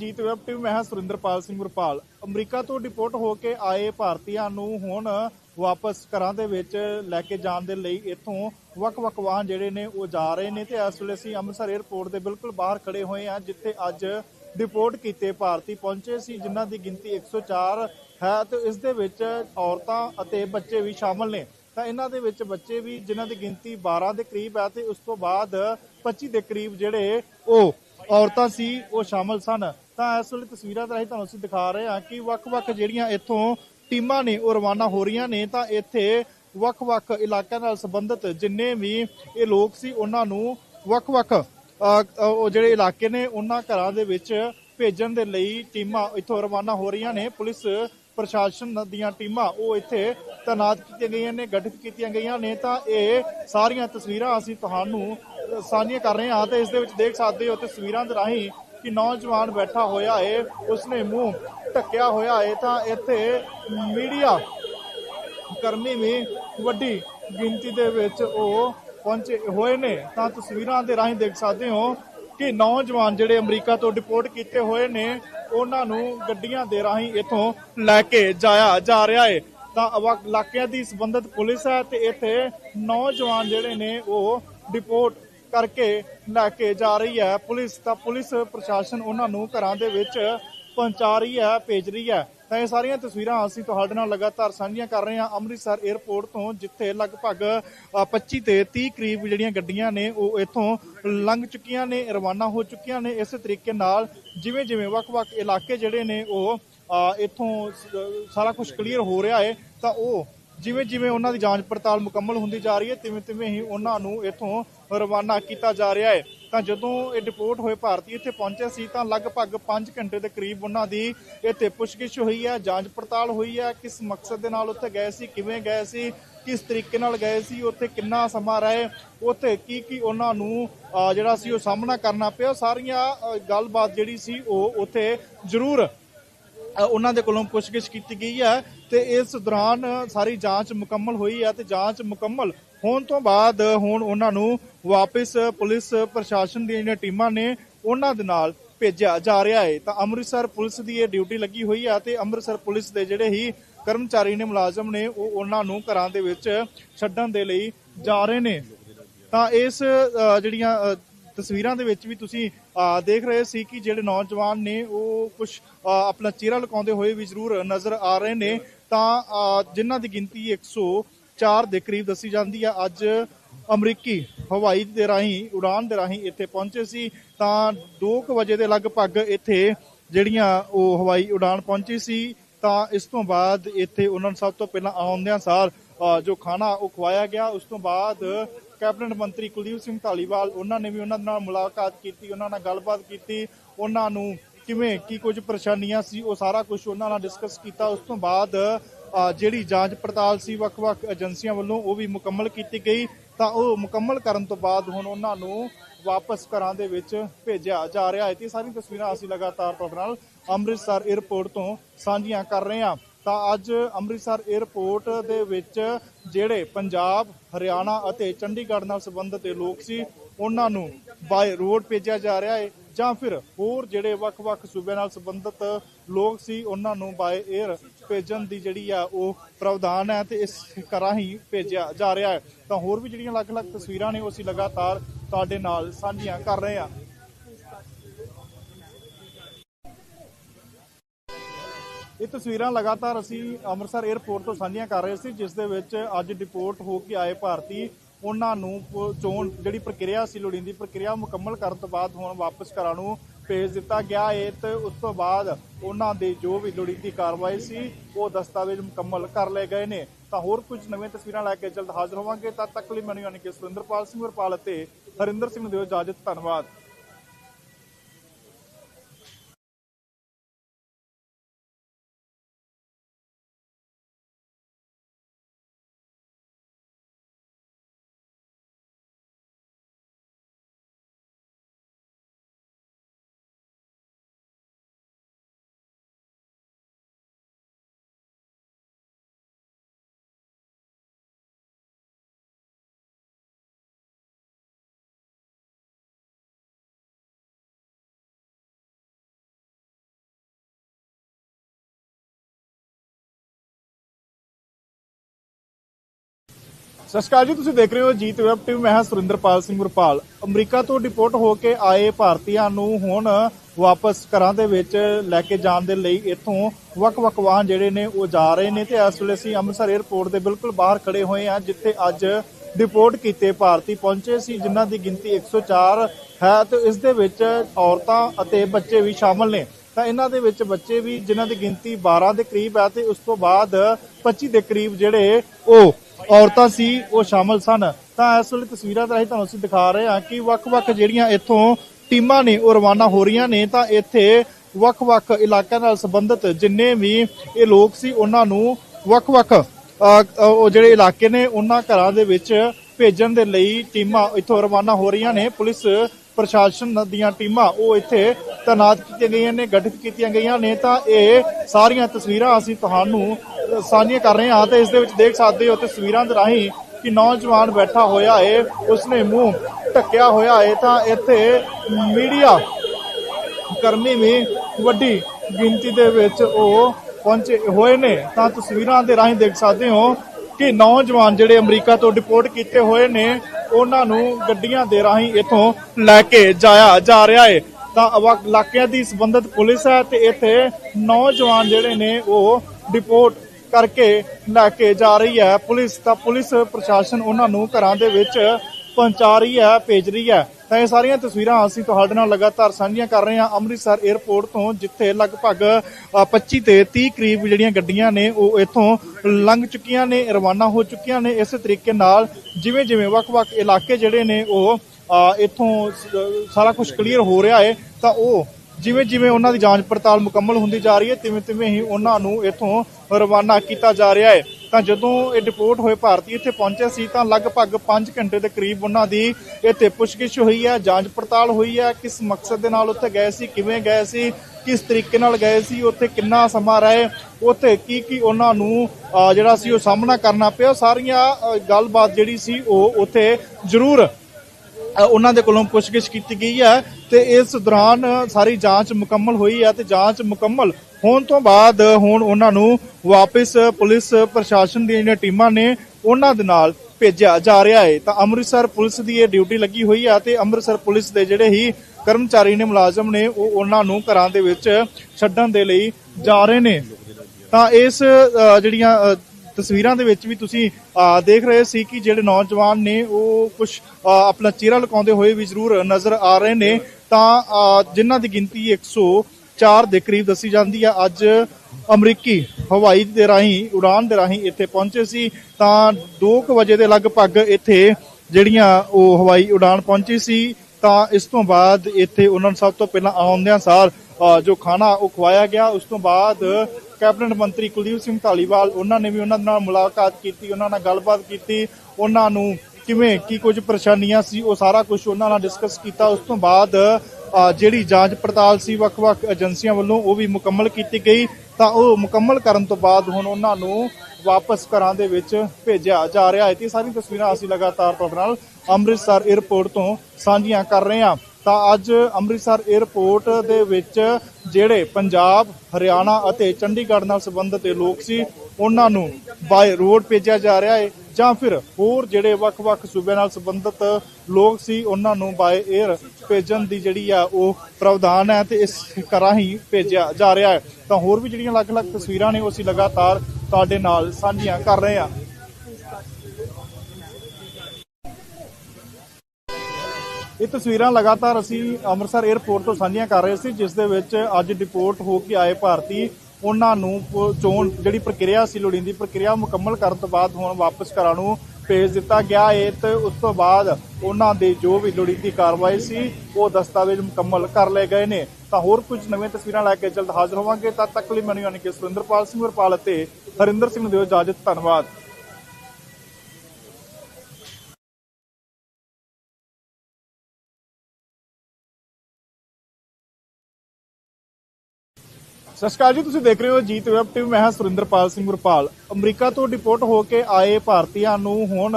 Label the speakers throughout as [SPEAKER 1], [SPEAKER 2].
[SPEAKER 1] ਜੀਤ web TV ਮੈਂ ਹਾਂ Surinderpal Singh Gurpal America ਤੋਂ ਡਿਪੋਰਟ ਹੋ ਕੇ ਆਏ ਭਾਰਤੀਆਂ ਨੂੰ ਹੁਣ ਵਾਪਸ ਘਰਾਂ ਦੇ ਵਿੱਚ ਲੈ ਕੇ ਜਾਣ ਦੇ ਲਈ ਇੱਥੋਂ ਵੱਖ-ਵੱਖ ਵਾਹਨ ਜਿਹੜੇ ਨੇ ਉਹ ਜਾ ਰਹੇ ਨੇ ਤੇ ਇਸ ਵੇਲੇ ਅਸੀਂ ਅੰਮ੍ਰਿਤਸਰ 에ਅਰਪੋਰਟ ਦੇ ਬਿਲਕੁਲ ਬਾਹਰ ਖੜੇ ਹੋਏ ਹਾਂ, ਜਿੱਥੇ ਅੱਜ ਡਿਪੋਰਟ ਕੀਤੇ ਭਾਰਤੀ ਪਹੁੰਚੇ ਸੀ, ਜਿਨ੍ਹਾਂ ਦੀ ਗਿਣਤੀ 104 ਹੈ ਤੇ ਇਸ ਦੇ ਵਿੱਚ ਔਰਤਾਂ ਅਤੇ ਬੱਚੇ ਵੀ ਸ਼ਾਮਲ ਨੇ। ਤਾਂ ਇਹਨਾਂ ਦੇ ਵਿੱਚ ਬੱਚੇ ਵੀ, ਜਿਨ੍ਹਾਂ ਦੀ ਗਿਣਤੀ 12 ਦੇ ਕਰੀਬ ਹੈ ਤੇ ਉਸ ਤੋਂ ਬਾਅਦ 25 ਦੇ ਕਰੀਬ ਜਿਹੜੇ ਉਹ ਔਰਤਾਂ ਸੀ ਉਹ ਸ਼ਾਮਲ ਸਨ। ਤਾਂ ਇਸ ਵੇਲੇ ਤਸਵੀਰਾਂ ਦੇ ਰਾਹੀਂ ਤੁਹਾਨੂੰ ਅਸੀਂ ਦਿਖਾ ਰਹੇ ਹਾਂ ਕਿ ਵੱਖ-ਵੱਖ ਜਿਹੜੀਆਂ ਇੱਥੋਂ ਟੀਮਾਂ ਨੇ ਉਹ ਰਵਾਨਾ ਹੋ ਰਹੀਆਂ ਨੇ। ਤਾਂ ਇੱਥੇ ਵੱਖ-ਵੱਖ ਇਲਾਕਿਆਂ ਨਾਲ ਸੰਬੰਧਿਤ ਜਿੰਨੇ ਵੀ ਇਹ ਲੋਕ ਸੀ ਉਹਨਾਂ ਨੂੰ ਵੱਖ-ਵੱਖ ਅ, ਉਹ ਜਿਹੜੇ ਇਲਾਕੇ ਨੇ ਉਹਨਾਂ ਘਰਾਂ ਦੇ ਵਿੱਚ ਭੇਜਣ ਦੇ ਲਈ ਟੀਮਾਂ ਇੱਥੋਂ ਰਵਾਨਾ ਹੋ ਰਹੀਆਂ ਨੇ। ਪੁਲਿਸ ਪ੍ਰਸ਼ਾਸਨ ਦੀਆਂ ਟੀਮਾਂ ਉਹ ਇੱਥੇ ਤਾਇਨਾਤ ਕੀਤੀਆਂ ਗਈਆਂ ਨੇ ਗਠਿਤ ਕੀਤੀਆਂ ਗਈਆਂ ਨੇ। ਤਾਂ ਇਹ ਸਾਰੀਆਂ ਤਸਵੀਰਾਂ ਅਸੀਂ ਤੁਹਾਨੂੰ ਸਾਂਝੀਆਂ ਕਰ ਰਹੇ ਹਾਂ ਤੇ ਇਸ ਦੇ ਵਿੱਚ ਦੇਖ ਸਕਦੇ ਹੋ ਤਸਵੀਰਾਂ ਦੇ ਰਾਹੀਂ ਕਿ ਨੌਜਵਾਨ ਬੈਠਾ ਹੋਇਆ ਏ, ਉਸਨੇ ਮੂੰਹ ਢੱਕਿਆ ਹੋਇਆ ਏ ਤਾਂ ਇੱਥੇ ਮੀਡੀਆ ਕਰਮੀ ਵੀ ਵੱਡੀ ਗਿਣਤੀ ਦੇ ਵਿੱਚ ਉਹ ਪਹੁੰਚੇ ਹੋਏ ਨੇ। ਤਾਂ ਤਸਵੀਰਾਂ ਦੇ ਰਾਹੀਂ ਦੇਖ ਸਕਦੇ ਹੋ ਕਿ ਨੌਜਵਾਨ ਜਿਹੜੇ ਅਮਰੀਕਾ ਤੋਂ ਡਿਪੋਰਟ ਕੀਤੇ ਹੋਏ ਨੇ, ਉਹਨਾਂ ਨੂੰ ਗੱਡੀਆਂ ਦੇ ਰਾਹੀਂ ਇੱਥੋਂ ਲੈ ਕੇ ਜਾਇਆ ਜਾ ਰਿਹਾ ਹੈ ਤਾਂ ਇਲਾਕਿਆਂ ਦੀ ਸੰਬੰਧਿਤ ਪੁਲਿਸ ਹੈ ਤੇ ਇੱਥੇ ਨੌਜਵਾਨ ਜਿਹੜੇ ਨੇ ਉਹ ਡਿਪੋਰਟ ਕਰਕੇ ਲੈ ਕੇ ਜਾ ਰਹੀ ਹੈ। ਪੁਲਿਸ ਤਾਂ ਪੁਲਿਸ ਪ੍ਰਸ਼ਾਸਨ ਉਹਨਾਂ ਨੂੰ ਘਰਾਂ ਦੇ ਵਿੱਚ ਪਹੁੰਚਾ ਰਹੀ ਹੈ ਭੇਜ ਰਹੀ ਹੈ। ਤਾਂ ਇਹ ਸਾਰੀਆਂ ਤਸਵੀਰਾਂ ਅਸੀਂ ਤੁਹਾਡੇ ਨਾਲ ਲਗਾਤਾਰ ਸਾਂਝੀਆਂ ਕਰ ਰਹੇ ਹਾਂ ਅੰਮ੍ਰਿਤਸਰ 에ਅਰਪੋਰਟ ਤੋਂ ਜਿੱਥੇ ਲਗਭਗ ਅ, 25 ਤੇ 30 ਕਰੀਬ ਜਿਹੜੀਆਂ ਗੱਡੀਆਂ ਨੇ ਉਹ ਇੱਥੋਂ ਲੰਘ ਚੁੱਕੀਆਂ ਨੇ ਰਵਾਨਾ ਹੋ ਚੁੱਕੀਆਂ ਨੇ। ਇਸੇ ਤਰੀਕੇ ਨਾਲ ਜਿਵੇਂ ਜਿਵੇਂ ਵੱਖ-ਵੱਖ ਇਲਾਕੇ ਜਿਹੜੇ ਨੇ ਉਹ ਇੱਥੋਂ ਸਾਰਾ ਕੁਝ ਕਲੀਅਰ ਹੋ ਰਿਹਾ ਹੈ। ਤਾਂ ਉਹ ਜਿਵੇਂ ਜਿਵੇਂ ਉਹਨਾਂ ਦੀ ਜਾਂਚ ਪੜਤਾਲ ਮੁਕੰਮਲ ਹੁੰਦੀ ਜਾ ਰਹੀ ਹੈ, ਤਿਵੇਂ ਤਿਵੇਂ ਹੀ ਉਹਨਾਂ ਨੂੰ ਇੱਥੋਂ ਰਵਾਨਾ ਕੀਤਾ ਜਾ ਰਿਹਾ ਹੈ। ਤਾਂ ਜਦੋਂ ਇਹ ਡਿਪੋਰਟ ਹੋਏ ਭਾਰਤੀ ਇੱਥੇ ਪਹੁੰਚੇ ਸੀ, ਤਾਂ ਲਗਭਗ 5 ਘੰਟੇ ਦੇ ਕਰੀਬ ਉਹਨਾਂ ਦੀ ਇੱਥੇ ਪੁੱਛਗਿੱਛ ਹੋਈ ਹੈ, ਜਾਂਚ ਪੜਤਾਲ ਹੋਈ ਹੈ। ਕਿਸ ਮਕਸਦ ਦੇ ਨਾਲ ਉੱਥੇ ਗਏ ਸੀ, ਕਿਵੇਂ ਗਏ ਸੀ, ਕਿਸ ਤਰੀਕੇ ਨਾਲ ਗਏ ਸੀ, ਉੱਥੇ ਕਿੰਨਾ ਸਮਾਂ ਰਹੇ, ਉੱਥੇ ਕੀ ਕੀ ਉਹਨਾਂ ਨੂੰ ਜਿਹੜਾ ਸੀ ਉਹ ਸਾਹਮਣਾ ਕਰਨਾ ਪਿਆ। ਸਾਰੀਆਂ ਗੱਲਬਾਤ ਜਿਹੜੀ ਸੀ ਉਹ ਉੱਥੇ ਜ਼ਰੂਰ ਉਹਨਾਂ ਦੇ ਕੋਲੋਂ ਪੁੱਛਗਿੱਛ ਕੀਤੀ ਗਈ ਹੈ ਤੇ ਇਸ ਦੌਰਾਨ ਸਾਰੀ ਜਾਂਚ ਮੁਕੰਮਲ ਹੋਈ ਹੈ ਤੇ ਜਾਂਚ ਮੁਕੰਮਲ ਹੋਣ ਤੋਂ ਬਾਅਦ ਹੁਣ ਉਹਨਾਂ ਨੂੰ ਵਾਪਸ ਪੁਲਿਸ ਪ੍ਰਸ਼ਾਸਨ ਦੀਆਂ ਜਿਹੜੀਆਂ ਟੀਮਾਂ ਨੇ ਉਹਨਾਂ ਦੇ ਨਾਲ ਭੇਜਿਆ ਜਾ ਰਿਹਾ ਹੈ। ਤਾਂ ਅੰਮ੍ਰਿਤਸਰ ਪੁਲਿਸ ਦੀ ਇਹ ਡਿਊਟੀ ਲੱਗੀ ਹੋਈ ਹੈ ਤੇ ਅੰਮ੍ਰਿਤਸਰ ਪੁਲਿਸ ਦੇ ਜਿਹੜੇ ਹੀ ਕਰਮਚਾਰੀ ਨੇ, ਮੁਲਾਜ਼ਮ ਨੇ, ਉਹ ਉਹਨਾਂ ਨੂੰ ਘਰਾਂ ਦੇ ਵਿੱਚ ਛੱਡਣ ਦੇ ਲਈ ਜਾ ਰਹੇ ਨੇ। ਤਾਂ ਇਸ ਜਿਹੜੀਆਂ ਤਸਵੀਰਾਂ ਦੇ ਵਿੱਚ ਵੀ ਤੁਸੀਂ ਦੇਖ ਰਹੇ ਸੀ ਕਿ ਜਿਹੜੇ ਨੌਜਵਾਨ ਨੇ ਉਹ ਕੁਝ ਆਪਣਾ ਚਿਹਰਾ ਲੁਕਾਉਂਦੇ ਹੋਏ ਵੀ ਜ਼ਰੂਰ ਨਜ਼ਰ ਆ ਰਹੇ ਨੇ। ਤਾਂ ਅ, ਜਿਨ੍ਹਾਂ ਦੀ ਗਿਣਤੀ 104 ਦੇ ਕਰੀਬ ਦੱਸੀ ਜਾਂਦੀ ਆ ਅੱਜ ਅਮਰੀਕੀ ਹਵਾਈ ਦੇ ਰਾਹੀਂ ਉਡਾਨ ਦੇ ਰਾਹੀਂ ਇੱਥੇ ਪਹੁੰਚੇ ਸੀ। ਤਾਂ 2:00 ਵਜੇ ਦੇ ਲਗਭਗ ਇੱਥੇ ਜਿਹੜੀਆਂ ਉਹ ਹਵਾਈ ਉਡਾਨ ਪਹੁੰਚੀ ਸੀ ਤਾਂ ਇਸ ਤੋਂ ਬਾਅਦ ਇੱਥੇ ਉਹਨਾਂ ਨੂੰ ਸਭ ਤੋਂ ਪਹਿਲਾਂ ਆਉਂਦਿਆਂ ਸਾਰ ਅ, ਜੋ ਖਾਣਾ ਉਹ ਖਵਾਇਆ ਗਿਆ ਉਸ ਤੋਂ ਬਾਅਦ ਕੈਬਨਿਟ ਮੰਤਰੀ ਕੁਲਦੀਪ ਸਿੰਘ ਧਾਲੀਵਾਲ, ਉਹਨਾਂ ਨੇ ਵੀ ਉਹਨਾਂ ਨਾਲ ਮੁਲਾਕਾਤ ਕੀਤੀ, ਉਹਨਾਂ ਨਾਲ ਗੱਲਬਾਤ ਕੀਤੀ, ਉਹਨਾਂ ਨੂੰ ਕਿਵੇਂ, ਕੀ ਕੁਝ ਪਰੇਸ਼ਾਨੀਆਂ ਸੀ, ਉਹ ਸਾਰਾ ਕੁਝ ਉਹਨਾਂ ਨਾਲ ਡਿਸਕਸ ਕੀਤਾ। ਉਸ ਤੋਂ ਬਾਅਦ ਜਿਹੜੀ ਜਾਂਚ ਪੜਤਾਲ ਸੀ, ਵੱਖ-ਵੱਖ ਏਜੰਸੀਆਂ ਵੱਲੋਂ, ਉਹ ਵੀ ਮੁਕੰਮਲ ਕੀਤੀ ਗਈ। ਤਾਂ ਉਹ ਮੁਕੰਮਲ ਕਰਨ ਤੋਂ ਬਾਅਦ ਹੁਣ ਉਹਨਾਂ ਨੂੰ ਵਾਪਸ ਘਰਾਂ ਦੇ ਵਿੱਚ ਭੇਜਿਆ ਜਾ ਰਿਹਾ ਹੈ। ਤੇ ਇਹ ਸਾਰੀਆਂ ਤਸਵੀਰਾਂ ਅਸੀਂ ਲਗਾਤਾਰ ਤੁਹਾਡੇ ਨਾਲ ਅੰਮ੍ਰਿਤਸਰ 에ਅਰਪੋਰਟ ਤੋਂ ਸਾਂਝੀਆਂ ਕਰ ਰਹੇ ਹਾਂ। ਤਾਂ ਅੱਜ ਅੰਮ੍ਰਿਤਸਰ 에ਅਰਪੋਰਟ ਦੇ ਵਿੱਚ ਜਿਹੜੇ ਪੰਜਾਬ, ਹਰਿਆਣਾ ਅਤੇ ਚੰਡੀਗੜ੍ਹ ਨਾਲ ਸੰਬੰਧਿਤ ਲੋਕ ਸੀ, ਉਹਨਾਂ ਨੂੰ ਬਾਈ ਰੋਡ ਭੇਜਿਆ ਜਾ ਰਿਹਾ ਹੈ ਜਾਂ ਫਿਰ ਹੋਰ ਜਿਹੜੇ ਵੱਖ-ਵੱਖ ਸੂਬਿਆਂ ਨਾਲ ਸੰਬੰਧਿਤ ਲੋਕ ਸੀ, ਉਹਨਾਂ ਨੂੰ ਬਾਈ 에ਅਰ ਭੇਜਣ ਦੀ ਜਿਹੜੀ ਆ ਉਹ ਪ੍ਰਾਵਧਾਨ ਹੈ ਤੇ ਇਸ ਕਰਾਂ ਹੀ ਭੇਜਿਆ ਜਾ ਰਿਹਾ ਹੈ। ਤਾਂ ਹੋਰ ਵੀ ਜਿਹੜੀਆਂ ਅਲੱਗ-ਅਲੱਗ ਤਸਵੀਰਾਂ ਨੇ ਉਹ ਅਸੀਂ ਲਗਾਤਾਰ ਤੁਹਾਡੇ ਨਾਲ ਸਾਂਝੀਆਂ ਕਰ ਰਹੇ ਹਾਂ। ਇਹ ਤਸਵੀਰਾਂ ਲਗਾਤਾਰ ਅਸੀਂ ਅੰਮ੍ਰਿਤਸਰ 에ਅਰਪੋਰਟ ਤੋਂ ਸਾਂਝੀਆਂ ਕਰ ਰਹੇ ਸੀ, ਜਿਸ ਦੇ ਵਿੱਚ ਅੱਜ ਡਿਪੋਰਟ ਹੋ ਕੇ ਆਏ ਭਾਰਤੀ ਉਹਨਾਂ ਨੂੰ ਚੋਣ ਜਿਹੜੀ ਪ੍ਰਕਿਰਿਆ ਸੀ ਲੋੜੀਂਦੀ, ਪ੍ਰਕਿਰਿਆ ਮੁਕੰਮਲ ਕਰਨ ਤੋਂ ਬਾਅਦ ਹੁਣ ਵਾਪਸ ਘਰਾਂ ਨੂੰ ਭੇਜ ਦਿੱਤਾ ਗਿਆ। ਹੈ ਤੇ ਉਸ ਤੋਂ ਬਾਅਦ ਉਹਨਾਂ ਦੇ ਜੋ ਵੀ ਲੋੜੀਂਦੀ ਕਾਰਵਾਈ ਸੀ, ਉਹ ਦਸਤਾਵੇਜ਼ ਮੁਕੰਮਲ ਕਰ ਲਏ ਗਏ ਨੇ। ਤਾਂ ਹੋਰ ਕੁਝ ਨਵੀਆਂ ਤਸਵੀਰਾਂ ਲੈ ਕੇ ਜਲਦ ਹਾਜ਼ਰ ਹੋਵਾਂਗੇ। ਤਦ ਤੱਕ ਲਈ ਮੈਨੂੰ ਯਾਨੀ ਕਿ ਸੁਰਿੰਦਰਪਾਲ ਸਿੰਘ ਵਰਪਾਲ ਅਤੇ ਹਰਿੰਦਰ ਸਿੰਘ ਨੂੰ ਦਿਓ ਇਜਾਜ਼ਤ। ਧੰਨਵਾਦ। ਸਤਿ ਸ਼੍ਰੀ ਅਕਾਲ ਜੀ, ਤੁਸੀਂ ਦੇਖ ਰਹੇ ਹੋ ਜੀਤ ਵੈਬ ਟੀਵੀ। ਮੈਂ ਹਾਂ ਸੁਰਿੰਦਰਪਾਲ ਸਿੰਘ ਗੁਰਪਾਲ ਅਮਰੀਕਾ ਤੋਂ ਡਿਪੋਰਟ ਹੋ ਕੇ ਆਏ ਭਾਰਤੀਆਂ ਨੂੰ ਹੁਣ ਵਾਪਸ ਘਰਾਂ ਦੇ ਵਿੱਚ ਲੈ ਕੇ ਜਾਣ ਦੇ ਲਈ ਇੱਥੋਂ ਵੱਖ-ਵੱਖ ਵਾਹਨ ਜਿਹੜੇ ਨੇ ਉਹ ਜਾ ਰਹੇ ਨੇ ਤੇ ਇਸ ਵੇਲੇ ਅਸੀਂ ਅੰਮ੍ਰਿਤਸਰ 에ਅਰਪੋਰਟ ਦੇ ਬਿਲਕੁਲ ਬਾਹਰ ਖੜੇ ਹੋਏ ਹਾਂ, ਜਿੱਥੇ ਅੱਜ ਡਿਪੋਰਟ ਕੀਤੇ ਭਾਰਤੀ ਪਹੁੰਚੇ ਸੀ, ਜਿਨ੍ਹਾਂ ਦੀ ਗਿਣਤੀ 104 ਹੈ ਤੇ ਇਸ ਦੇ ਵਿੱਚ ਔਰਤਾਂ ਅਤੇ ਬੱਚੇ ਵੀ ਸ਼ਾਮਲ ਨੇ। ਤਾਂ ਇਹਨਾਂ ਦੇ ਵਿੱਚ ਬੱਚੇ ਵੀ, ਜਿਨ੍ਹਾਂ ਦੀ ਗਿਣਤੀ 12 ਦੇ ਕਰੀਬ ਹੈ ਤੇ ਉਸ ਤੋਂ ਬਾਅਦ 25 ਦੇ ਕਰੀਬ ਜਿਹੜੇ ਉਹ ਔਰਤਾਂ ਸੀ ਉਹ ਸ਼ਾਮਲ ਸਨ। ਤਾਂ ਇਸ ਵੇਲੇ ਤਸਵੀਰਾਂ ਦੇ ਰਾਹੀਂ ਤੁਹਾਨੂੰ ਅਸੀਂ ਦਿਖਾ ਰਹੇ ਹਾਂ ਕਿ ਵੱਖ-ਵੱਖ ਜਿਹੜੀਆਂ ਇੱਥੋਂ ਟੀਮਾਂ ਨੇ ਉਹ ਰਵਾਨਾ ਹੋ ਰਹੀਆਂ ਨੇ। ਤਾਂ ਇੱਥੇ ਵੱਖ-ਵੱਖ ਇਲਾਕਿਆਂ ਨਾਲ ਸੰਬੰਧਿਤ ਜਿੰਨੇ ਵੀ ਇਹ ਲੋਕ ਸੀ ਉਹਨਾਂ ਨੂੰ ਵੱਖ-ਵੱਖ ਅ, ਉਹ ਜਿਹੜੇ ਇਲਾਕੇ ਨੇ ਉਹਨਾਂ ਘਰਾਂ ਦੇ ਵਿੱਚ ਭੇਜਣ ਦੇ ਲਈ ਟੀਮਾਂ ਇੱਥੋਂ ਰਵਾਨਾ ਹੋ ਰਹੀਆਂ ਨੇ। ਪੁਲਿਸ ਪ੍ਰਸ਼ਾਸਨ ਦੀਆਂ ਟੀਮਾਂ ਉਹ ਇੱਥੇ ਤਾਇਨਾਤ ਕੀਤੀਆਂ ਗਈਆਂ ਨੇ ਗਠਿਤ ਕੀਤੀਆਂ ਗਈਆਂ ਨੇ। ਤਾਂ ਇਹ ਸਾਰੀਆਂ ਤਸਵੀਰਾਂ ਅਸੀਂ ਤੁਹਾਨੂੰ ਸਾਂਝੀਆਂ ਕਰ ਰਹੇ ਹਾਂ ਤੇ ਇਸ ਦੇ ਵਿੱਚ ਦੇਖ ਸਕਦੇ ਹੋ ਤਸਵੀਰਾਂ ਦੇ ਰਾਹੀਂ ਕਿ ਨੌਜਵਾਨ ਬੈਠਾ ਹੋਇਆ ਏ, ਉਸਨੇ ਮੂੰਹ ਢੱਕਿਆ ਹੋਇਆ ਏ ਤਾਂ ਇੱਥੇ ਮੀਡੀਆ ਕਰਮੀ ਵੀ ਵੱਡੀ ਗਿਣਤੀ ਦੇ ਵਿੱਚ ਉਹ ਪਹੁੰਚੇ ਹੋਏ ਨੇ। ਤਾਂ ਤਸਵੀਰਾਂ ਦੇ ਰਾਹੀਂ ਦੇਖ ਸਕਦੇ ਹੋ ਕਿ ਨੌਜਵਾਨ ਜਿਹੜੇ ਅਮਰੀਕਾ ਤੋਂ ਡਿਪੋਰਟ ਕੀਤੇ ਹੋਏ ਨੇ, ਉਹਨਾਂ ਨੂੰ ਗੱਡੀਆਂ ਦੇ ਰਾਹੀਂ ਇੱਥੋਂ ਲੈ ਕੇ ਜਾਇਆ ਜਾ ਰਿਹਾ ਹੈ ਤਾਂ ਇਲਾਕਿਆਂ ਦੀ ਸੰਬੰਧਿਤ ਪੁਲਿਸ ਹੈ ਤੇ ਇੱਥੇ ਨੌਜਵਾਨ ਜਿਹੜੇ ਨੇ ਉਹ ਡਿਪੋਰਟ ਕਰਕੇ ਲੈ ਕੇ ਜਾ ਰਹੀ ਹੈ। ਪੁਲਿਸ ਤਾਂ ਪੁਲਿਸ ਪ੍ਰਸ਼ਾਸਨ ਉਹਨਾਂ ਨੂੰ ਘਰਾਂ ਦੇ ਵਿੱਚ ਪਹੁੰਚਾ ਰਹੀ ਹੈ ਭੇਜ ਰਹੀ ਹੈ। ਤਾਂ ਇਹ ਸਾਰੀਆਂ ਤਸਵੀਰਾਂ ਅਸੀਂ ਤੁਹਾਡੇ ਨਾਲ ਲਗਾਤਾਰ ਸਾਂਝੀਆਂ ਕਰ ਰਹੇ ਹਾਂ ਅੰਮ੍ਰਿਤਸਰ 에ਅਰਪੋਰਟ ਤੋਂ ਜਿੱਥੇ ਲਗਭਗ ਅ, 25 ਤੇ 30 ਕਰੀਬ ਜਿਹੜੀਆਂ ਗੱਡੀਆਂ ਨੇ ਉਹ ਇੱਥੋਂ ਲੰਘ ਚੁੱਕੀਆਂ ਨੇ ਰਵਾਨਾ ਹੋ ਚੁੱਕੀਆਂ ਨੇ। ਇਸੇ ਤਰੀਕੇ ਨਾਲ ਜਿਵੇਂ ਜਿਵੇਂ ਵੱਖ-ਵੱਖ ਇਲਾਕੇ ਜਿਹੜੇ ਨੇ ਉਹ ਇੱਥੋਂ ਸਾਰਾ ਕੁਝ ਕਲੀਅਰ ਹੋ ਰਿਹਾ ਹੈ। ਤਾਂ ਉਹ ਜਿਵੇਂ ਜਿਵੇਂ ਉਹਨਾਂ ਦੀ ਜਾਂਚ ਪੜਤਾਲ ਮੁਕੰਮਲ ਹੁੰਦੀ ਜਾ ਰਹੀ ਹੈ, ਤਿਵੇਂ ਤਿਵੇਂ ਹੀ ਉਹਨਾਂ ਨੂੰ ਇੱਥੋਂ ਰਵਾਨਾ ਕੀਤਾ ਜਾ ਰਿਹਾ ਹੈ। ਤਾਂ ਜਦੋਂ ਇਹ ਡਿਪੋਰਟ ਹੋਏ ਭਾਰਤੀ ਇੱਥੇ ਪਹੁੰਚੇ ਸੀ, ਤਾਂ ਲਗਭਗ 5 ਘੰਟੇ ਦੇ ਕਰੀਬ ਉਹਨਾਂ ਦੀ ਇੱਥੇ ਪੁੱਛਗਿੱਛ ਹੋਈ ਹੈ, ਜਾਂਚ ਪੜਤਾਲ ਹੋਈ ਹੈ। ਕਿਸ ਮਕਸਦ ਦੇ ਨਾਲ ਉੱਥੇ ਗਏ ਸੀ, ਕਿਵੇਂ ਗਏ ਸੀ, ਕਿਸ ਤਰੀਕੇ ਨਾਲ ਗਏ ਸੀ, ਉੱਥੇ ਕਿੰਨਾ ਸਮਾਂ ਰਹੇ, ਉੱਥੇ ਕੀ ਕੀ ਉਹਨਾਂ ਨੂੰ ਜਿਹੜਾ ਸੀ ਉਹ ਸਾਹਮਣਾ ਕਰਨਾ ਪਿਆ। ਸਾਰੀਆਂ ਗੱਲਬਾਤ ਜਿਹੜੀ ਸੀ ਉਹ ਉੱਥੇ ਜ਼ਰੂਰ ਉਹਨਾਂ ਦੇ ਕੋਲੋਂ ਪੁੱਛਗਿੱਛ ਕੀਤੀ ਗਈ ਹੈ ਤੇ ਇਸ ਦੌਰਾਨ ਸਾਰੀ ਜਾਂਚ ਮੁਕੰਮਲ ਹੋਈ ਹੈ ਤੇ ਜਾਂਚ ਮੁਕੰਮਲ ਹੋਣ ਤੋਂ ਬਾਅਦ ਹੁਣ ਉਹਨਾਂ ਨੂੰ ਵਾਪਸ ਪੁਲਿਸ ਪ੍ਰਸ਼ਾਸਨ ਦੀਆਂ ਜਿਹੜੀਆਂ ਟੀਮਾਂ ਨੇ ਉਹਨਾਂ ਦੇ ਨਾਲ ਭੇਜਿਆ ਜਾ ਰਿਹਾ ਹੈ। ਤਾਂ ਅੰਮ੍ਰਿਤਸਰ ਪੁਲਿਸ ਦੀ ਇਹ ਡਿਊਟੀ ਲੱਗੀ ਹੋਈ ਹੈ ਤੇ ਅੰਮ੍ਰਿਤਸਰ ਪੁਲਿਸ ਦੇ ਜਿਹੜੇ ਹੀ ਕਰਮਚਾਰੀ ਨੇ, ਮੁਲਾਜ਼ਮ ਨੇ, ਉਹ ਉਹਨਾਂ ਨੂੰ ਘਰਾਂ ਦੇ ਵਿੱਚ ਛੱਡਣ ਦੇ ਲਈ ਜਾ ਰਹੇ ਨੇ। ਤਾਂ ਇਸ ਜਿਹੜੀਆਂ ਤਸਵੀਰਾਂ ਦੇ ਵਿੱਚ ਵੀ ਤੁਸੀਂ ਅ, ਦੇਖ ਰਹੇ ਸੀ ਕਿ ਜਿਹੜੇ ਨੌਜਵਾਨ ਨੇ ਉਹ ਕੁਝ ਆਪਣਾ ਚਿਹਰਾ ਲੁਕਾਉਂਦੇ ਹੋਏ ਵੀ ਜ਼ਰੂਰ ਨਜ਼ਰ ਆ ਰਹੇ ਨੇ। ਤਾਂ ਅ, ਜਿਨ੍ਹਾਂ ਦੀ ਗਿਣਤੀ 104 ਦੇ ਕਰੀਬ ਦੱਸੀ ਜਾਂਦੀ ਹੈ ਅੱਜ ਅਮਰੀਕੀ ਹਵਾਈ ਦੇ ਰਾਹੀਂ ਉਡਾਨ ਦੇ ਰਾਹੀਂ ਇੱਥੇ ਪਹੁੰਚੇ ਸੀ। ਤਾਂ 2:00 ਵਜੇ ਦੇ ਲਗਭਗ ਇੱਥੇ ਜਿਹੜੀਆਂ ਉਹ ਹਵਾਈ ਉਡਾਨ ਪਹੁੰਚੀ ਸੀ ਤਾਂ ਇਸ ਤੋਂ ਬਾਅਦ ਇੱਥੇ ਉਹਨਾਂ ਨੂੰ ਸਭ ਤੋਂ ਪਹਿਲਾਂ ਆਉਂਦਿਆਂ ਸਾਰ ਅ, ਜੋ ਖਾਣਾ ਉਹ ਖਵਾਇਆ ਗਿਆ ਉਸ ਤੋਂ ਬਾਅਦ ਕੈਬਨਿਟ ਮੰਤਰੀ ਕੁਲਦੀਪ ਸਿੰਘ ਧਾਲੀਵਾਲ, ਉਹਨਾਂ ਨੇ ਵੀ ਉਹਨਾਂ ਨਾਲ ਮੁਲਾਕਾਤ ਕੀਤੀ, ਉਹਨਾਂ ਨਾਲ ਗੱਲਬਾਤ ਕੀਤੀ, ਉਹਨਾਂ ਨੂੰ ਕਿਵੇਂ, ਕੀ ਕੁਝ ਪਰੇਸ਼ਾਨੀਆਂ ਸੀ, ਉਹ ਸਾਰਾ ਕੁਝ ਉਹਨਾਂ ਨਾਲ ਡਿਸਕਸ ਕੀਤਾ। ਉਸ ਤੋਂ ਬਾਅਦ ਜਿਹੜੀ ਜਾਂਚ ਪੜਤਾਲ ਸੀ, ਵੱਖ-ਵੱਖ ਏਜੰਸੀਆਂ ਵੱਲੋਂ, ਉਹ ਵੀ ਮੁਕੰਮਲ ਕੀਤੀ ਗਈ। ਤਾਂ ਉਹ ਮੁਕੰਮਲ ਕਰਨ ਤੋਂ ਬਾਅਦ ਹੁਣ ਉਹਨਾਂ ਨੂੰ ਵਾਪਸ ਘਰਾਂ ਦੇ ਵਿੱਚ ਭੇਜਿਆ ਜਾ ਰਿਹਾ ਹੈ। ਤੇ ਇਹ ਸਾਰੀ ਤਸਵੀਰਾਂ ਅਸੀਂ ਲਗਾਤਾਰ ਤੁਹਾਡੇ ਨਾਲ ਅੰਮ੍ਰਿਤਸਰ 에ਅਰਪੋਰਟ ਤੋਂ ਸਾਂਝੀਆਂ ਕਰ ਰਹੇ ਹਾਂ। ਤਾਂ ਅੱਜ ਅੰਮ੍ਰਿਤਸਰ 에ਅਰਪੋਰਟ ਦੇ ਵਿੱਚ ਜਿਹੜੇ ਪੰਜਾਬ, ਹਰਿਆਣਾ ਅਤੇ ਚੰਡੀਗੜ੍ਹ ਨਾਲ ਸੰਬੰਧਿਤ ਲੋਕ ਸੀ, ਉਹਨਾਂ ਨੂੰ ਬਾਈ ਰੋਡ ਭੇਜਿਆ ਜਾ ਰਿਹਾ ਹੈ ਜਾਂ ਫਿਰ ਹੋਰ ਜਿਹੜੇ ਵੱਖ-ਵੱਖ ਸੂਬਿਆਂ ਨਾਲ ਸੰਬੰਧਿਤ ਲੋਕ ਸੀ, ਉਹਨਾਂ ਨੂੰ ਬਾਈ 에ਅਰ ਭੇਜਣ ਦੀ ਜਿਹੜੀ ਆ ਉਹ ਪ੍ਰਾਵਧਾਨ ਹੈ ਤੇ ਇਸ ਕਰਾਂ ਹੀ ਭੇਜਿਆ ਜਾ ਰਿਹਾ ਹੈ। ਤਾਂ ਹੋਰ ਵੀ ਜਿਹੜੀਆਂ ਅਲੱਗ-ਅਲੱਗ ਤਸਵੀਰਾਂ ਨੇ ਉਹ ਅਸੀਂ ਲਗਾਤਾਰ ਤੁਹਾਡੇ ਨਾਲ ਸਾਂਝੀਆਂ ਕਰ ਰਹੇ ਹਾਂ। ਇਹ ਤਸਵੀਰਾਂ ਲਗਾਤਾਰ ਅਸੀਂ ਅੰਮ੍ਰਿਤਸਰ 에ਅਰਪੋਰਟ ਤੋਂ ਸਾਂਝੀਆਂ ਕਰ ਰਹੇ ਸੀ, ਜਿਸ ਦੇ ਵਿੱਚ ਅੱਜ ਡਿਪੋਰਟ ਹੋ ਕੇ ਆਏ ਭਾਰਤੀ ਉਹਨਾਂ ਨੂੰ ਚੋਣ ਜਿਹੜੀ ਪ੍ਰਕਿਰਿਆ ਸੀ ਲੋੜੀਂਦੀ, ਪ੍ਰਕਿਰਿਆ ਮੁਕੰਮਲ ਕਰਨ ਤੋਂ ਬਾਅਦ ਹੁਣ ਵਾਪਸ ਘਰਾਂ ਨੂੰ ਭੇਜ ਦਿੱਤਾ ਗਿਆ। ਹੈ ਤੇ ਉਸ ਤੋਂ ਬਾਅਦ ਉਹਨਾਂ ਦੇ ਜੋ ਵੀ ਲੋੜੀਂਦੀ ਕਾਰਵਾਈ ਸੀ, ਉਹ ਦਸਤਾਵੇਜ਼ ਮੁਕੰਮਲ ਕਰ ਲਏ ਗਏ ਨੇ। ਤਾਂ ਹੋਰ ਕੁਝ ਨਵੀਆਂ ਤਸਵੀਰਾਂ ਲੈ ਕੇ ਜਲਦ ਹਾਜ਼ਰ ਹੋਵਾਂਗੇ। ਤਦ ਤੱਕ ਲਈ ਮੈਨੂੰ ਯਾਨੀ ਕਿ ਸੁਰਿੰਦਰਪਾਲ ਸਿੰਘ ਵਰਪਾਲ ਅਤੇ ਹਰਿੰਦਰ ਸਿੰਘ ਦਿਓ ਇਜਾਜ਼ਤ। ਧੰਨਵਾਦ। ਸਤਿ ਸ਼੍ਰੀ ਅਕਾਲ ਜੀ, ਤੁਸੀਂ ਦੇਖ ਰਹੇ ਹੋ ਜੀਤ ਵੈਬ ਟੀਵੀ। ਮੈਂ ਹਾਂ ਸੁਰਿੰਦਰਪਾਲ ਸਿੰਘ ਗੁਰਪਾਲ ਅਮਰੀਕਾ ਤੋਂ ਡਿਪੋਰਟ ਹੋ ਕੇ ਆਏ ਭਾਰਤੀਆਂ ਨੂੰ ਹੁਣ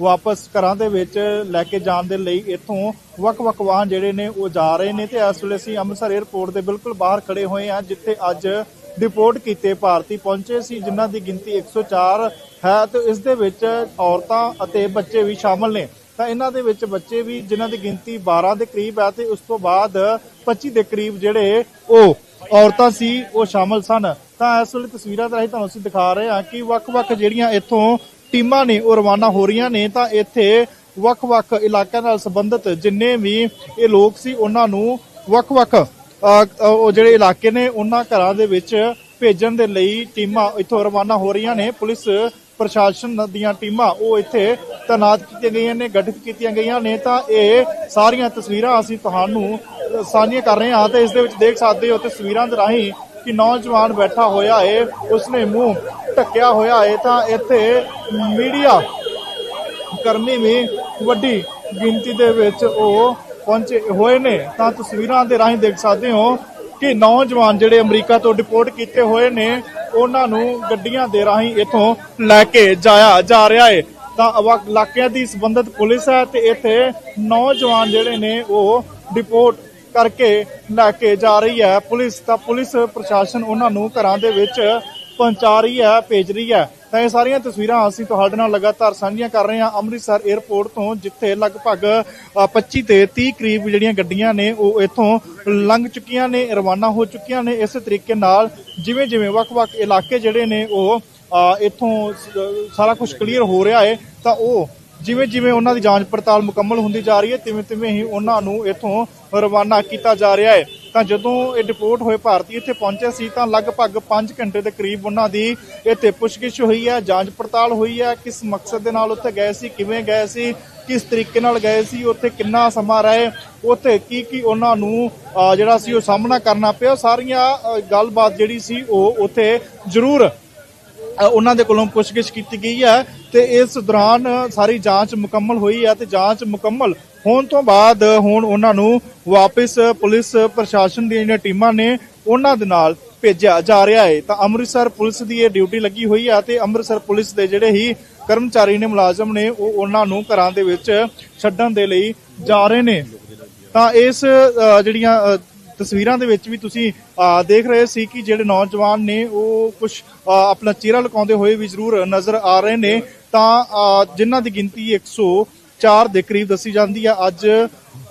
[SPEAKER 1] ਵਾਪਸ ਘਰਾਂ ਦੇ ਵਿੱਚ ਲੈ ਕੇ ਜਾਣ ਦੇ ਲਈ ਇੱਥੋਂ ਵੱਖ-ਵੱਖ ਵਾਹਨ ਜਿਹੜੇ ਨੇ ਉਹ ਜਾ ਰਹੇ ਨੇ ਤੇ ਇਸ ਵੇਲੇ ਅਸੀਂ ਅੰਮ੍ਰਿਤਸਰ 에ਅਰਪੋਰਟ ਦੇ ਬਿਲਕੁਲ ਬਾਹਰ ਖੜੇ ਹੋਏ ਹਾਂ, ਜਿੱਥੇ ਅੱਜ ਡਿਪੋਰਟ ਕੀਤੇ ਭਾਰਤੀ ਪਹੁੰਚੇ ਸੀ, ਜਿਨ੍ਹਾਂ ਦੀ ਗਿਣਤੀ 104 ਹੈ ਤੇ ਇਸ ਦੇ ਵਿੱਚ ਔਰਤਾਂ ਅਤੇ ਬੱਚੇ ਵੀ ਸ਼ਾਮਲ ਨੇ। ਤਾਂ ਇਹਨਾਂ ਦੇ ਵਿੱਚ ਬੱਚੇ ਵੀ, ਜਿਨ੍ਹਾਂ ਦੀ ਗਿਣਤੀ 12 ਦੇ ਕਰੀਬ ਹੈ ਤੇ ਉਸ ਤੋਂ ਬਾਅਦ 25 ਦੇ ਕਰੀਬ ਜਿਹੜੇ ਉਹ ਔਰਤਾਂ ਸੀ ਉਹ ਸ਼ਾਮਲ ਸਨ। ਤਾਂ ਇਸ ਵੇਲੇ ਤਸਵੀਰਾਂ ਦੇ ਰਾਹੀਂ ਤੁਹਾਨੂੰ ਅਸੀਂ ਦਿਖਾ ਰਹੇ ਹਾਂ ਕਿ ਵੱਖ-ਵੱਖ ਜਿਹੜੀਆਂ ਇੱਥੋਂ ਟੀਮਾਂ ਨੇ ਉਹ ਰਵਾਨਾ ਹੋ ਰਹੀਆਂ ਨੇ। ਤਾਂ ਇੱਥੇ ਵੱਖ-ਵੱਖ ਇਲਾਕਿਆਂ ਨਾਲ ਸੰਬੰਧਿਤ ਜਿੰਨੇ ਵੀ ਇਹ ਲੋਕ ਸੀ ਉਹਨਾਂ ਨੂੰ ਵੱਖ-ਵੱਖ ਅ, ਉਹ ਜਿਹੜੇ ਇਲਾਕੇ ਨੇ ਉਹਨਾਂ ਘਰਾਂ ਦੇ ਵਿੱਚ ਭੇਜਣ ਦੇ ਲਈ ਟੀਮਾਂ ਇੱਥੋਂ ਰਵਾਨਾ ਹੋ ਰਹੀਆਂ ਨੇ। ਪੁਲਿਸ ਪ੍ਰਸ਼ਾਸਨ ਦੀਆਂ ਟੀਮਾਂ ਉਹ ਇੱਥੇ ਤਾਇਨਾਤ ਕੀਤੀਆਂ ਗਈਆਂ ਨੇ ਗਠਿਤ ਕੀਤੀਆਂ ਗਈਆਂ ਨੇ। ਤਾਂ ਇਹ ਸਾਰੀਆਂ ਤਸਵੀਰਾਂ ਅਸੀਂ ਤੁਹਾਨੂੰ ਸਾਂਝੀਆਂ ਕਰ ਰਹੇ ਹਾਂ। ਤੇ ਇਸ ਦੇ ਵਿੱਚ ਦੇਖ ਸਕਦੇ ਹੋ ਤਸਵੀਰਾਂ ਦੇ ਰਾਹੀਂ ਕਿ ਨੌਜਵਾਨ ਬੈਠਾ ਹੋਇਆ ਏ, ਉਸਨੇ ਮੂੰਹ ਢੱਕਿਆ ਹੋਇਆ ਏ। ਤਾਂ ਇੱਥੇ ਮੀਡੀਆ ਕਰਮੀ ਵੀ ਵੱਡੀ ਗਿਣਤੀ ਦੇ ਵਿੱਚ ਉਹ ਪਹੁੰਚੇ ਹੋਏ ਨੇ। ਤਾਂ ਤਸਵੀਰਾਂ ਦੇ ਰਾਹੀਂ ਦੇਖ ਸਕਦੇ ਹੋ ਕਿ ਨੌਜਵਾਨ ਜਿਹੜੇ ਅਮਰੀਕਾ ਤੋਂ ਡਿਪੋਰਟ ਕੀਤੇ ਹੋਏ ਨੇ, ਉਹਨਾਂ ਨੂੰ ਗੱਡੀਆਂ ਦੇ ਰਾਹੀਂ ਇੱਥੋਂ ਲੈ ਕੇ ਜਾਇਆ ਜਾ ਰਿਹਾ ਹੈ ਤਾਂ ਅਵਾ- ਇਲਾਕਿਆਂ ਦੀ ਸੰਬੰਧਿਤ ਪੁਲਿਸ ਹੈ ਤੇ ਇੱਥੇ ਨੌਜਵਾਨ ਜਿਹੜੇ ਨੇ ਉਹ ਡਿਪੋਰਟ ਕਰਕੇ ਲੈ ਕੇ ਜਾ ਰਹੀ ਹੈ। ਪੁਲਿਸ ਤਾਂ ਪੁਲਿਸ ਪ੍ਰਸ਼ਾਸਨ ਉਹਨਾਂ ਨੂੰ ਘਰਾਂ ਦੇ ਵਿੱਚ ਪਹੁੰਚਾ ਰਹੀ ਹੈ ਭੇਜ ਰਹੀ ਹੈ। ਤਾਂ ਇਹ ਸਾਰੀਆਂ ਤਸਵੀਰਾਂ ਅਸੀਂ ਤੁਹਾਡੇ ਨਾਲ ਲਗਾਤਾਰ ਸਾਂਝੀਆਂ ਕਰ ਰਹੇ ਹਾਂ ਅੰਮ੍ਰਿਤਸਰ 에ਅਰਪੋਰਟ ਤੋਂ ਜਿੱਥੇ ਲਗਭਗ ਅ, 25 ਤੇ 30 ਕਰੀਬ ਜਿਹੜੀਆਂ ਗੱਡੀਆਂ ਨੇ ਉਹ ਇੱਥੋਂ ਲੰਘ ਚੁੱਕੀਆਂ ਨੇ ਰਵਾਨਾ ਹੋ ਚੁੱਕੀਆਂ ਨੇ। ਇਸੇ ਤਰੀਕੇ ਨਾਲ ਜਿਵੇਂ ਜਿਵੇਂ ਵੱਖ-ਵੱਖ ਇਲਾਕੇ ਜਿਹੜੇ ਨੇ ਉਹ ਇੱਥੋਂ ਸਾਰਾ ਕੁਝ ਕਲੀਅਰ ਹੋ ਰਿਹਾ ਹੈ। ਤਾਂ ਉਹ ਜਿਵੇਂ ਜਿਵੇਂ ਉਹਨਾਂ ਦੀ ਜਾਂਚ ਪੜਤਾਲ ਮੁਕੰਮਲ ਹੁੰਦੀ ਜਾ ਰਹੀ ਹੈ, ਤਿਵੇਂ ਤਿਵੇਂ ਹੀ ਉਹਨਾਂ ਨੂੰ ਇੱਥੋਂ ਰਵਾਨਾ ਕੀਤਾ ਜਾ ਰਿਹਾ ਹੈ। ਤਾਂ ਜਦੋਂ ਇਹ ਡਿਪੋਰਟ ਹੋਏ ਭਾਰਤੀ ਇੱਥੇ ਪਹੁੰਚੇ ਸੀ, ਤਾਂ ਲਗਭਗ 5 ਘੰਟੇ ਦੇ ਕਰੀਬ ਉਹਨਾਂ ਦੀ ਇੱਥੇ ਪੁੱਛਗਿੱਛ ਹੋਈ ਹੈ, ਜਾਂਚ ਪੜਤਾਲ ਹੋਈ ਹੈ। ਕਿਸ ਮਕਸਦ ਦੇ ਨਾਲ ਉੱਥੇ ਗਏ ਸੀ, ਕਿਵੇਂ ਗਏ ਸੀ, ਕਿਸ ਤਰੀਕੇ ਨਾਲ ਗਏ ਸੀ, ਉੱਥੇ ਕਿੰਨਾ ਸਮਾਂ ਰਹੇ, ਉੱਥੇ ਕੀ ਕੀ ਉਹਨਾਂ ਨੂੰ ਜਿਹੜਾ ਸੀ ਉਹ ਸਾਹਮਣਾ ਕਰਨਾ ਪਿਆ। ਸਾਰੀਆਂ ਗੱਲਬਾਤ ਜਿਹੜੀ ਸੀ ਉਹ ਉੱਥੇ ਜ਼ਰੂਰ ਉਹਨਾਂ ਦੇ ਕੋਲੋਂ ਪੁੱਛਗਿੱਛ ਕੀਤੀ ਗਈ ਹੈ ਤੇ ਇਸ ਦੌਰਾਨ ਸਾਰੀ ਜਾਂਚ ਮੁਕੰਮਲ ਹੋਈ ਹੈ ਤੇ ਜਾਂਚ ਮੁਕੰਮਲ ਹੋਣ ਤੋਂ ਬਾਅਦ ਹੁਣ ਉਹਨਾਂ ਨੂੰ ਵਾਪਸ ਪੁਲਿਸ ਪ੍ਰਸ਼ਾਸਨ ਦੀਆਂ ਜਿਹੜੀਆਂ ਟੀਮਾਂ ਨੇ ਉਹਨਾਂ ਦੇ ਨਾਲ ਭੇਜਿਆ ਜਾ ਰਿਹਾ ਹੈ। ਤਾਂ ਅੰਮ੍ਰਿਤਸਰ ਪੁਲਿਸ ਦੀ ਇਹ ਡਿਊਟੀ ਲੱਗੀ ਹੋਈ ਹੈ ਤੇ ਅੰਮ੍ਰਿਤਸਰ ਪੁਲਿਸ ਦੇ ਜਿਹੜੇ ਹੀ ਕਰਮਚਾਰੀ ਨੇ, ਮੁਲਾਜ਼ਮ ਨੇ, ਉਹ ਉਹਨਾਂ ਨੂੰ ਘਰਾਂ ਦੇ ਵਿੱਚ ਛੱਡਣ ਦੇ ਲਈ ਜਾ ਰਹੇ ਨੇ। ਤਾਂ ਇਸ ਜਿਹੜੀਆਂ ਤਸਵੀਰਾਂ ਦੇ ਵਿੱਚ ਵੀ ਤੁਸੀਂ ਦੇਖ ਰਹੇ ਸੀ ਕਿ ਜਿਹੜੇ ਨੌਜਵਾਨ ਨੇ ਉਹ ਕੁਝ ਆਪਣਾ ਚਿਹਰਾ ਲੁਕਾਉਂਦੇ ਹੋਏ ਵੀ ਜ਼ਰੂਰ ਨਜ਼ਰ ਆ ਰਹੇ ਨੇ। ਤਾਂ ਜਿਨ੍ਹਾਂ ਦੀ ਗਿਣਤੀ 104 ਦੇ ਕਰੀਬ ਦੱਸੀ ਜਾਂਦੀ ਹੈ ਅੱਜ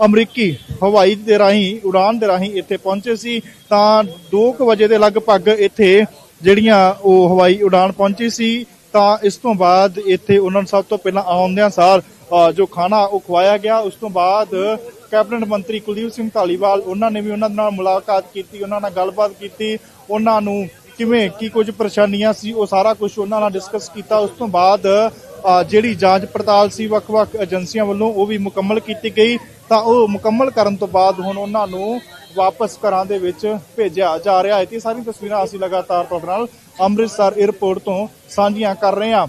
[SPEAKER 1] ਅਮਰੀਕੀ ਹਵਾਈ ਦੇ ਰਾਹੀਂ, ਉਡਾਨ ਦੇ ਰਾਹੀਂ ਇੱਥੇ ਪਹੁੰਚੇ ਸੀ। ਤਾਂ 2 ਵਜੇ ਦੇ ਲਗਭਗ ਇੱਥੇ ਜਿਹੜੀਆਂ ਉਹ ਹਵਾਈ ਉਡਾਨ ਪਹੁੰਚੀ ਸੀ। ਤਾਂ ਇਸ ਤੋਂ ਬਾਅਦ ਇੱਥੇ ਉਹਨਾਂ ਨੂੰ ਸਭ ਤੋਂ ਪਹਿਲਾਂ ਆਉਂਦਿਆਂ ਸਾਰ ਜੋ ਖਾਣਾ ਉਹ ਖਵਾਇਆ ਗਿਆ, ਉਸ ਤੋਂ ਬਾਅਦ ਕੈਬਨਿਟ ਮੰਤਰੀ ਕੁਲਦੀਪ ਸਿੰਘ ਧਾਲੀਵਾਲ, ਉਹਨਾਂ ਨੇ ਵੀ ਉਹਨਾਂ ਦੇ ਨਾਲ ਮੁਲਾਕਾਤ ਕੀਤੀ, ਉਹਨਾਂ ਨਾਲ ਗੱਲਬਾਤ ਕੀਤੀ, ਉਹਨਾਂ ਨੂੰ ਕਿਵੇਂ, ਕੀ ਕੁਝ ਪਰੇਸ਼ਾਨੀਆਂ ਸੀ, ਉਹ ਸਾਰਾ ਕੁਝ ਉਹਨਾਂ ਨਾਲ ਡਿਸਕਸ ਕੀਤਾ। ਉਸ ਤੋਂ ਬਾਅਦ ਜਿਹੜੀ ਜਾਂਚ ਪੜਤਾਲ ਸੀ ਵੱਖ-ਵੱਖ ਏਜੰਸੀਆਂ ਵੱਲੋਂ, ਉਹ ਵੀ ਮੁਕੰਮਲ ਕੀਤੀ ਗਈ। ਤਾਂ ਉਹ ਮੁਕੰਮਲ ਕਰਨ ਤੋਂ ਬਾਅਦ ਹੁਣ ਉਹਨਾਂ ਨੂੰ ਵਾਪਸ ਘਰਾਂ ਦੇ ਵਿੱਚ ਭੇਜਿਆ ਜਾ ਰਿਹਾ ਹੈ। ਤੇ ਇਹ ਸਾਰੀਆਂ ਤਸਵੀਰਾਂ ਅਸੀਂ ਲਗਾਤਾਰ ਤੁਹਾਡੇ ਨਾਲ ਅੰਮ੍ਰਿਤਸਰ 에ਅਰਪੋਰਟ ਤੋਂ ਸਾਂਝੀਆਂ ਕਰ ਰਹੇ ਹਾਂ।